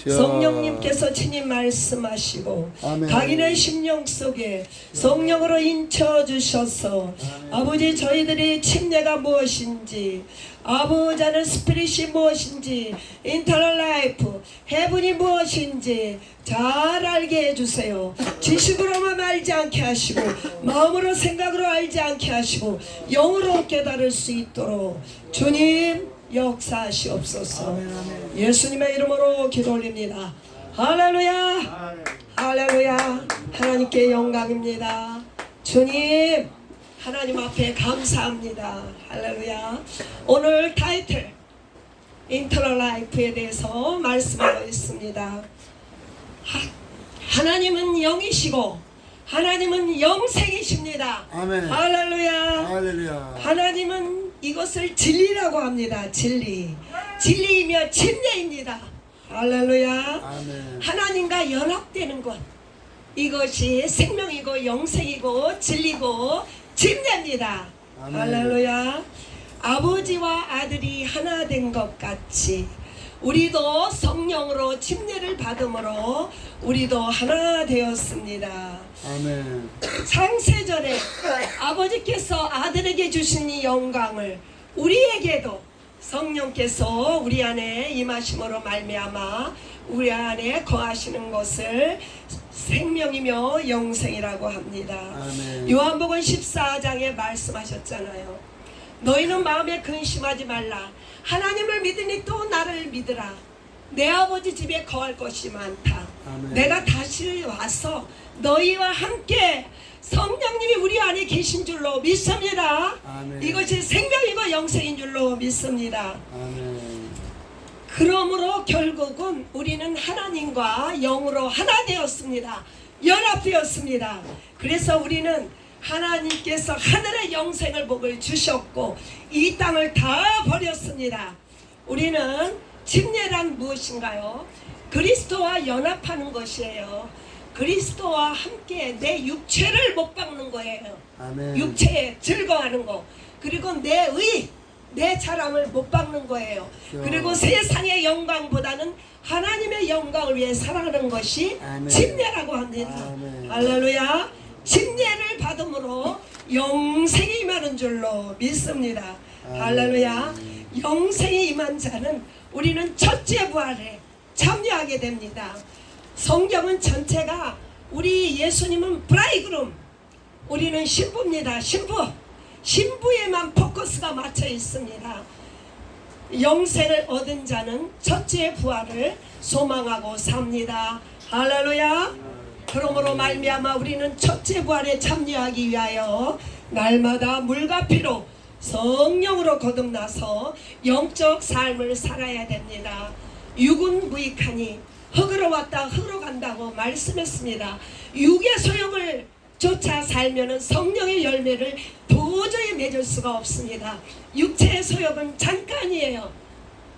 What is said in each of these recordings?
주여. 성령님께서 친히 말씀하시고 아멘. 각인의 심령 속에 성령으로 인쳐 주셔서 아버지 저희들의 침례가 무엇인지 아버지 하는 스피릿이 무엇인지 인터널 라이프 해분이 무엇인지 잘 알게 해주세요 지식으로만 알지 않게 하시고 마음으로 생각으로 알지 않게 하시고 영으로 깨달을 수 있도록 주님 역사하시옵소서. 예수님의 이름으로 기도 올립니다. 할렐루야! 할렐루야! 하나님께 영광입니다. 주님 하나님 앞에 감사합니다. 할렐루야! 오늘 타이틀 인터널 라이프에 대해서 말씀하고 있습니다. 하, 하나님은 영이시고 하나님은 영생이십니다. 아멘. 할렐루야! 할렐루야. 하나님은 이것을 진리라고 합니다. 진리. 진리이며 침례입니다. 할렐루야. 아멘. 하나님과 연합되는 것. 이것이 생명이고 영생이고 진리고 침례입니다. 아멘. 할렐루야. 아버지와 아들이 하나 된 것 같이 우리도 성령으로 침례를 받음으로 우리도 하나 되었습니다. 아멘. 창세전에 아버지께서 아들에게 주신 이 영광을 우리에게도 성령께서 우리 안에 임하심으로 말미암아 우리 안에 거하시는 것을 생명이며 영생이라고 합니다. 아멘. 요한복음 14장에 말씀하셨잖아요. 너희는 마음에 근심하지 말라. 하나님을 믿으니 또 나를 믿으라. 내 아버지 집에 거할 것이 많다. 아멘. 내가 다시 와서 너희와 함께 성령님이 우리 안에 계신 줄로 믿습니다. 아멘. 이것이 생명이고 영생인 줄로 믿습니다. 아멘. 그러므로 결국은 우리는 하나님과 영으로 하나 되었습니다. 연합되었습니다. 그래서 우리는 하나님께서 하늘의 영생을 복을 주셨고 이 땅을 다 버렸습니다. 우리는 침례란 무엇인가요? 그리스도와 연합하는 것이에요. 그리스도와 함께 내 육체를 못 박는 거예요. 아멘. 육체에 즐거워하는 거 그리고 내 의 내 자랑을 못 박는 거예요 그렇죠. 그리고 세상의 영광보다는 하나님의 영광을 위해 살아가는 것이 아멘. 침례라고 합니다 아멘. 할렐루야 침례를 받음으로 영생이 임하는 줄로 믿습니다. 할렐루야 영생이 임한 자는 우리는 첫째 부활에 참여하게 됩니다 성경은 전체가 우리 예수님은 브라이그룸 우리는 신부입니다. 신부. 신부에만 포커스가 맞춰 있습니다. 영생을 얻은 자는 첫째 부활을 소망하고 삽니다. 할렐루야. 그러므로 말미암아 우리는 첫째 부활에 참여하기 위하여 날마다 물과 피로 성령으로 거듭나서 영적 삶을 살아야 됩니다. 육은 무익하니 흙으로 왔다 흙으로 간다고 말씀했습니다. 육의 소용을 쫓아 살면은 성령의 열매를 도저히 맺을 수가 없습니다. 육체의 소욕은 잠깐이에요.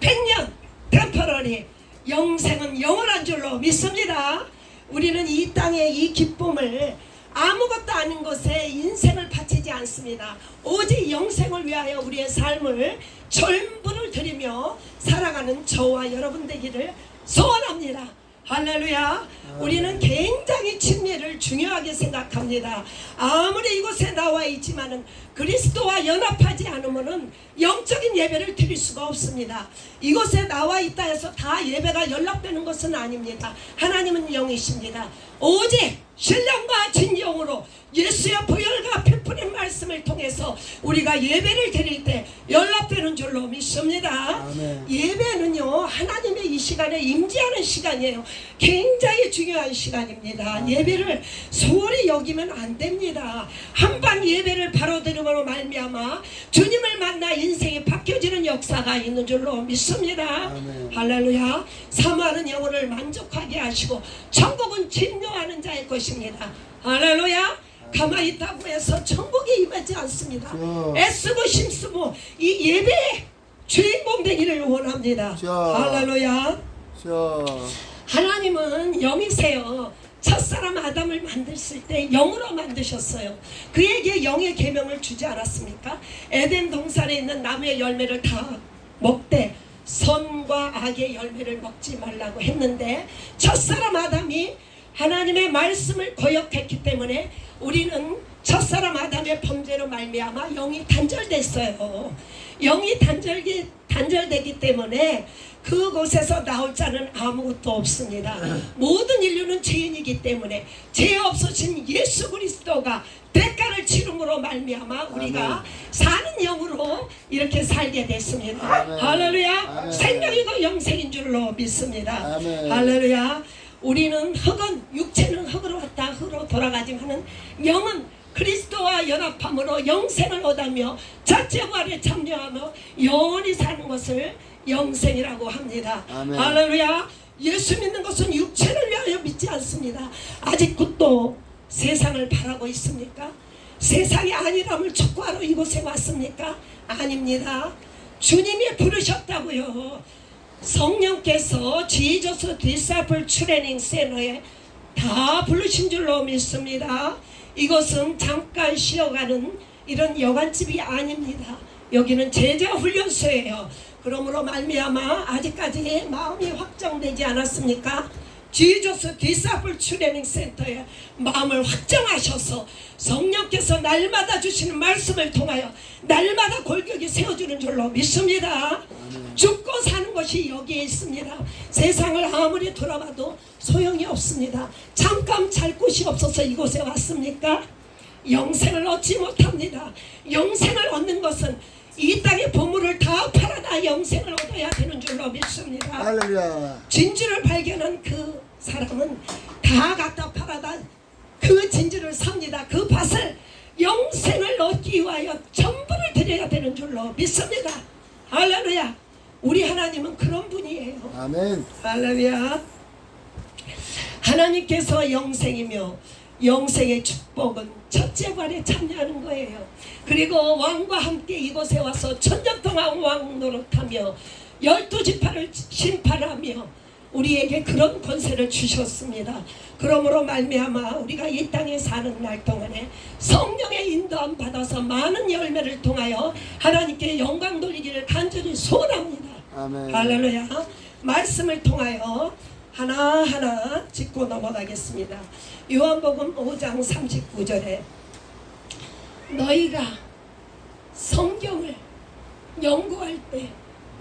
백년 템퍼러리 영생은 영원한 줄로 믿습니다. 우리는 이 땅의 이 기쁨을 아무것도 아닌 것에 인생을 바치지 않습니다. 오직 영생을 위하여 우리의 삶을 전부를 드리며 살아가는 저와 여러분 되기를 소원합니다. 할렐루야. 우리는 굉장히 침례를 중요하게 생각합니다. 아무리 이곳에 나와 있지만은 그리스도와 연합하지 않으면은 영적인 예배를 드릴 수가 없습니다. 이곳에 나와 있다 해서 다 예배가 연락되는 것은 아닙니다. 하나님은 영이십니다. 오직 신령과 진정으로 예수의 보혈과 말씀을 통해서 우리가 예배를 드릴 때 연락되는 줄로 믿습니다. 아멘. 예배는요 하나님의 이 시간에 임재하는 시간이에요. 굉장히 중요한 시간입니다. 예배를 소홀히 여기면 안 됩니다. 한번 예배를 바로 드림으로 말미암아 주님을 만나 인생이 바뀌어지는 역사가 있는 줄로 믿습니다. 아멘. 할렐루야. 사모하는 영혼을 만족하게 하시고 천국은 진노하는 자의 것입니다. 할렐루야. 가만히 있다고 해서 천국이 임하지 않습니다. 주여. 애쓰고 힘쓰고 이 예배의 주인공 되기를 원합니다. 주여. 할렐루야. 저 하나님은 영이세요. 첫사람 아담을 만드실 때 영으로 만드셨어요. 그에게 영의 계명을 주지 않았습니까? 에덴 동산에 있는 나무의 열매를 다 먹되 선과 악의 열매를 먹지 말라고 했는데 첫사람 아담이 하나님의 말씀을 거역했기 때문에 우리는 첫사람 아담의 범죄로 말미암아 영이 단절됐어요. 영이 단절기 단절되기 때문에 그곳에서 나올 자는 아무것도 없습니다. 모든 인류는 죄인이기 때문에 죄 없으신 예수 그리스도가 대가를 치름으로 말미암아 우리가. 사는 영으로 이렇게 살게 됐습니다. 할렐루야. 생명이고 영생인 줄로 믿습니다. 할렐루야. 우리는 흙은 육체는 흙으로 왔다 흙으로 돌아가지만은 영은 그리스도와 연합함으로 영생을 얻으며 자체 부활에 참여하며 영원히 사는 것을 영생이라고 합니다. 아멘. 할렐루야. 예수 믿는 것은 육체를 위하여 믿지 않습니다. 아직도 세상을 바라고 있습니까? 세상이 아니람을 촉구하러 이곳에 왔습니까? 아닙니다. 주님이 부르셨다고요. 성령께서 지저스 디사플 트레이닝 센터에 다 부르신 줄로 믿습니다. 이것은 잠깐 쉬어가는 이런 여관집이 아닙니다. 여기는 제자 훈련소예요. 그러므로 말미암아 아직까지 마음이 확정되지 않았습니까? 지저스 디사플 트레이닝 센터에 마음을 확정하셔서 성령께서 날마다 주시는 말씀을 통하여 날마다 골격이 세워주는 줄로 믿습니다. 죽고 사는 것이 여기에 있습니다. 세상을 아무리 돌아봐도 소용이 없습니다. 잠깐 잘 곳이 없어서 이곳에 왔습니까? 영생을 얻지 못합니다. 영생을 얻는 것은 이 땅의 보물을 다 팔아다 영생을 얻어야 되는 줄로 믿습니다. 할렐루야. 진주를 발견한 그 사람은 다 갖다 팔아다 그 진주를 삽니다. 그 밭을 영생을 얻기 위하여 전부를 드려야 되는 줄로 믿습니다. 할렐루야. 우리 하나님은 그런 분이에요. 아멘. 할렐루야. 하나님께서 영생이며 영생의 축복은 첫째 관에 참여하는 거예요. 그리고 왕과 함께 이곳에 와서 천년 동안 왕 노릇하며 열두 지파를 심판하며 우리에게 그런 권세를 주셨습니다. 그러므로 말미암아 우리가 이 땅에 사는 날 동안에 성령의 인도함 받아서 많은 열매를 통하여 하나님께 영광 돌리기를 간절히 소원합니다. 아멘. 할렐루야. 말씀을 통하여 하나하나 짚고 넘어가겠습니다. 요한복음 5장 39절에 너희가 성경을 연구할 때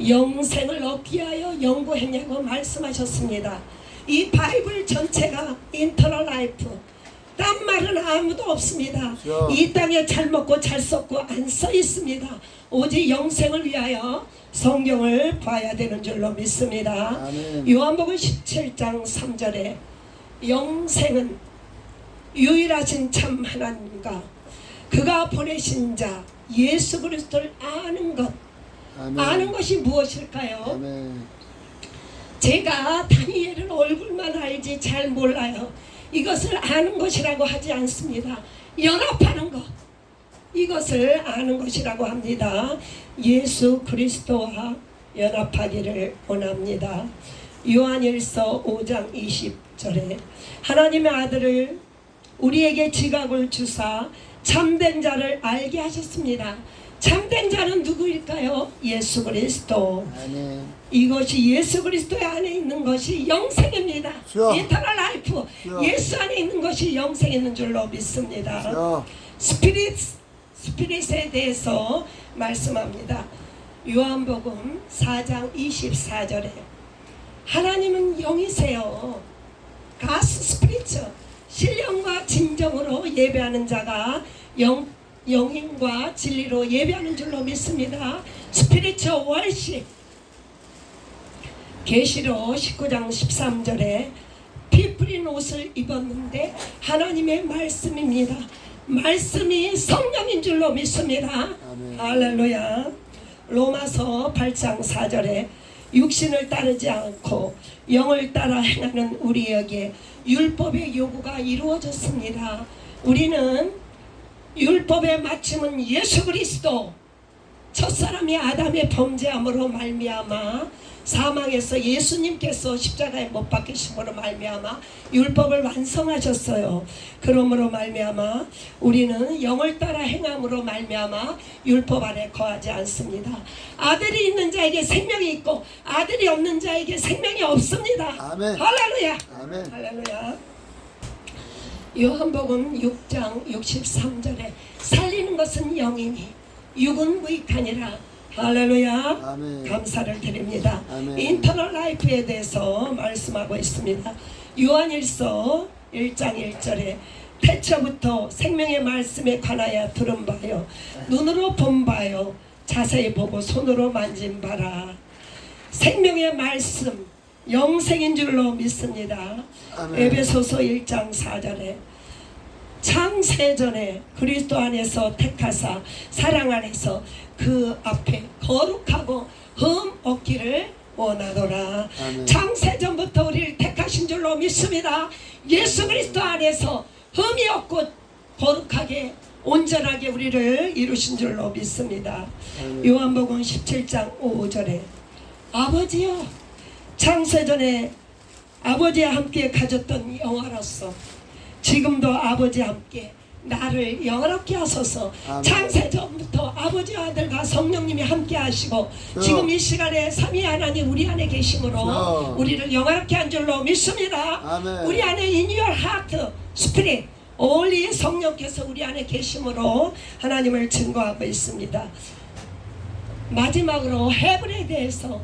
영생을 얻기 위하여 연구했냐고 말씀하셨습니다. 이 바이블 전체가 인터널 라이프 딴 말은 아무도 없습니다. 그렇죠. 이 땅에 잘 먹고 잘 썼고 안 써 있습니다. 오직 영생을 위하여 성경을 봐야 되는 줄로 믿습니다. 아멘. 요한복음 17장 3절에 영생은 유일하신 참 하나님과 그가 보내신 자 예수 그리스도를 아는 것 아멘. 아는 것이 무엇일까요? 아멘. 제가 다니엘은 얼굴만 알지 잘 몰라요. 이것을 아는 것이라고 하지 않습니다. 연합하는 것. 이것을 아는 것이라고 합니다. 예수 그리스도와 연합하기를 원합니다. 요한일서 5장 20절에 하나님의 아들을 우리에게 지각을 주사 참된 자를 알게 하셨습니다. 참된 자는 누구일까요? 예수 그리스도. 아멘. 이것이 예수 그리스도 안에 있는 것이 영생입니다. 주여. 이터널 라이프. 주여. 예수 안에 있는 것이 영생 있는 줄로 믿습니다. 주여. 스피릿 스피릿에 대해서 말씀합니다. 요한복음 4장 24절에 하나님은 영이세요. 가스 스피리처 신령과 진정으로 예배하는 자가 영 영인과 진리로 예배하는 줄로 믿습니다. 스피리처 월십 계시록 19장 13절에 피 뿌린 옷을 입었는데 하나님의 말씀입니다. 말씀이 성령인 줄로 믿습니다. 아멘. 할렐루야. 로마서 8장 4절에 육신을 따르지 않고 영을 따라 행하는 우리에게 율법의 요구가 이루어졌습니다. 우리는 율법의 마침은 예수 그리스도 첫사람이 아담의 범죄함으로 말미암아 사망에서 예수님께서 십자가에 못 박히심으로 말미암아 율법을 완성하셨어요. 그러므로 말미암아 우리는 영을 따라 행함으로 말미암아 율법 안에 거하지 않습니다. 아들이 있는 자에게 생명이 있고 아들이 없는 자에게 생명이 없습니다. 아멘. 할렐루야. 아멘. 할렐루야. 요한복음 6장 63절에 살리는 것은 영이니 육은 무익하니라. 할렐루야. 아멘. 감사를 드립니다. 아멘. 인터널 라이프에 대해서 말씀하고 있습니다. 요한일서 1장 1절에 태초부터 생명의 말씀에 관하여 들은 바요 눈으로 본 바요 자세히 보고 손으로 만진 바라 생명의 말씀 영생인 줄로 믿습니다. 아멘. 에베소서 1장 4절에 창세전에 그리스도 안에서 택하사 사랑 안에서 그 앞에 거룩하고 흠 없기를 원하노라. 아멘. 창세전부터 우리를 택하신 줄로 믿습니다. 예수 그리스도 안에서 흠이 없고 거룩하게 온전하게 우리를 이루신 줄로 믿습니다. 아멘. 요한복음 17장 5절에 아버지여 창세전에 아버지와 함께 가졌던 영화로서 지금도 아버지와 함께 나를 영화롭게 하소서 아멘. 창세전부터 아버지와 아들과 성령님이 함께 하시고 저. 지금 이 시간에 삼위 하나님 우리 안에 계심으로 저. 우리를 영화롭게 한 줄로 믿습니다 아멘. 우리 안에 in your heart spirit 올리 성령께서 우리 안에 계심으로 하나님을 증거하고 있습니다 마지막으로 해븐에 대해서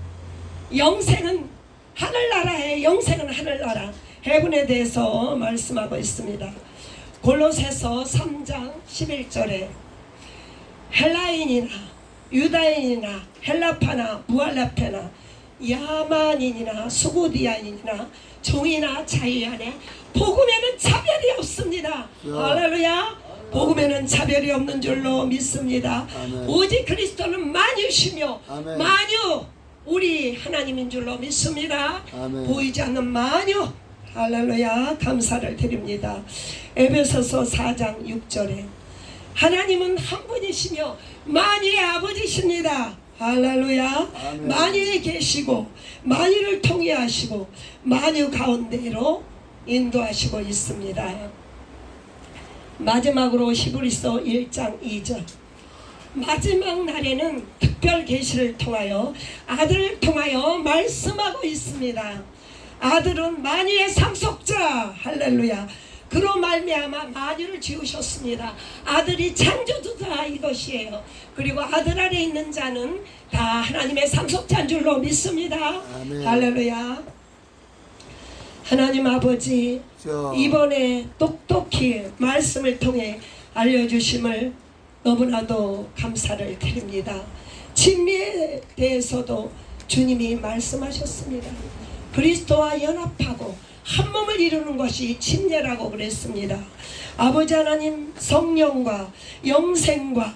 영생은 하늘나라의 영생은 하늘나라 해븐에 대해서 말씀하고 있습니다. 골로새서 3장 11절에 헬라인이나 유다인이나 헬라파나 무알라파나 야만인이나 수고디아인이나 종이나 자유안에 복음에는 차별이 없습니다. 야. 할렐루야. 복음에는 차별이 없는 줄로 믿습니다. 아멘. 오직 그리스도는 만유시며. 만유 우리 하나님인 줄로 믿습니다. 아멘. 보이지 않는 만유 할렐루야 감사를 드립니다. 에베소서 4장 6절에 하나님은 한 분이시며 만유의 아버지십니다. 할렐루야 아멘. 만유에 계시고 만유를 통해 하시고 만유 가운데로 인도하시고 있습니다. 마지막으로 히브리서 1장 2절 마지막 날에는 특별 계시를 통하여 아들을 통하여 말씀하고 있습니다. 아들은 만유의 상속자 할렐루야. 그로 말미암아 만유를 지으셨습니다. 아들이 창조주다 이것이에요. 그리고 아들 안에 있는 자는 다 하나님의 상속자인 줄로 믿습니다. 아멘. 할렐루야. 하나님 아버지 저. 이번에 똑똑히 말씀을 통해 알려주심을 너무나도 감사를 드립니다. 진리에 대해서도 주님이 말씀하셨습니다. 그리스도와 연합하고 한 몸을 이루는 것이 침례라고 그랬습니다. 아버지 하나님 성령과 영생과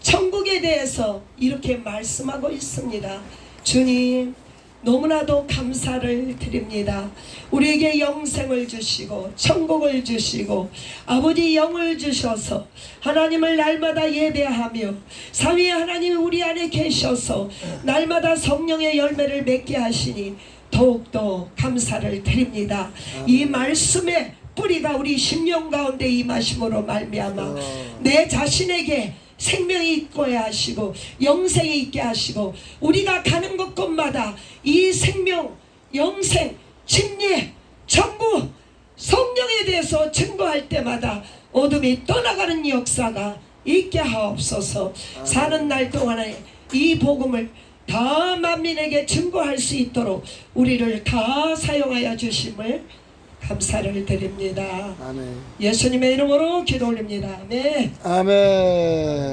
천국에 대해서 이렇게 말씀하고 있습니다. 주님, 너무나도 감사를 드립니다. 우리에게 영생을 주시고 천국을 주시고 아버지 영을 주셔서 하나님을 날마다 예배하며 사위의 하나님 우리 안에 계셔서 날마다 성령의 열매를 맺게 하시니 더욱더 감사를 드립니다. 이 말씀의 뿌리가 우리 심령 가운데 임하심으로 말미암아 내 자신에게 생명이 있게 하시고 영생이 있게 하시고 우리가 가는 곳곳마다 이 생명, 영생, 침례, 천국, 성령에 대해서 증거할 때마다 어둠이 떠나가는 역사가 있게 하옵소서. 사는 날 동안에 이 복음을 다 만민에게 증거할 수 있도록 우리를 다 사용하여 주심을 감사를 드립니다. 아멘. 예수님의 이름으로 기도 올립니다. 아멘. 아멘.